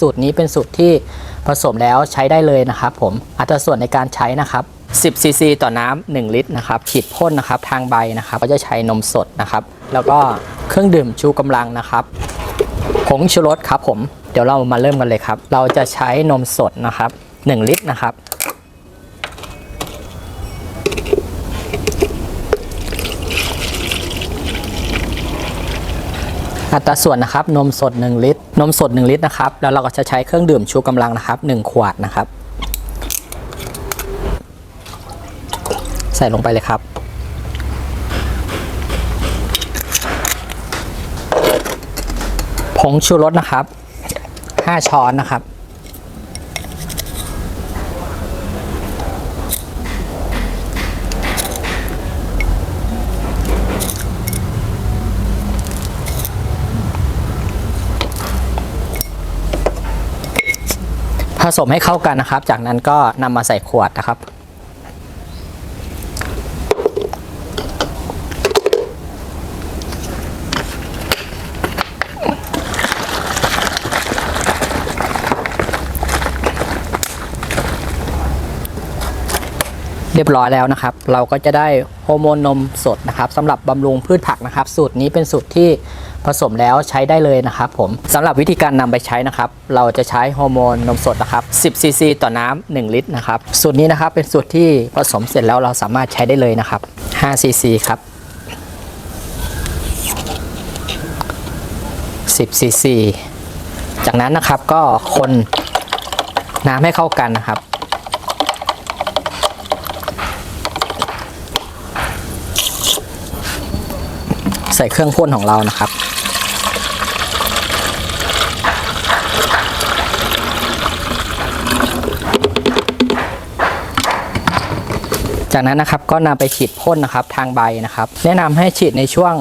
สูตรนี้เป็นสูตรที่ผสมแล้วใช้ได้เลยนะครับผมอัตราส่วนในการใช้นะครับ10ซีซีต่อน้ำ1ลิตรนะครับฉีดพ่นนะครับทางใบนะครับก็จะใช้นมสดนะครับ แล้วก็เครื่องดื่มชูกำลังนะครับผงชูรสครับผมเดี๋ยวเรามาเริ่มกันเลยครับ เราจะใช้นมสดนะครับ 1 ลิตรนะครับ อัตราส่วนนะครับนมสด 1 ลิตร นมสด 1 ลิตรนะครับแล้วเราก็จะใช้เครื่องดื่มชูกำลังนะครับ 1 ขวดนะครับ ใส่ลงไปเลยครับผงชูรสนะครับ 5 ช้อนนะครับ ผสมให้เข้ากันนะครับ จากนั้นก็นำมาใส่ขวดนะครับ เรียบร้อยแล้วนะครับ เราก็จะได้ฮอร์โมนนมสดนะครับสำหรับบำรุงพืชผักนะครับ สูตรนี้เป็นสูตรที่ผสมแล้วใช้ได้เลยนะครับผมสำหรับวิธีการนำไปใช้นะครับ เราจะใช้ฮอร์โมนนมสดนะครับ10ซีซีต่อน้ำ1ลิตรนะครับ สูตรนี้นะครับเป็นสูตรที่ผสมเสร็จแล้วเราสามารถใช้ได้เลยนะครับ5ซีซีครับ10ซีซีจากนั้นนะครับก็คนน้ำให้เข้ากันนะครับ ส่เครื่องพ่นของเรานะครับจากนั้นนะครับก็นำไปฉีดพ่นนะครับทางใบนะครับ แนะนำให้ฉีดในช่วง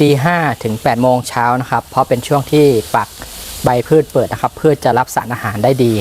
ตีห้าถึง8โมงเช้านะครับ เพราะเป็นช่วงที่ฝักใบพืชเปิดนะครับพืชจะรับสารอาหารได้ดี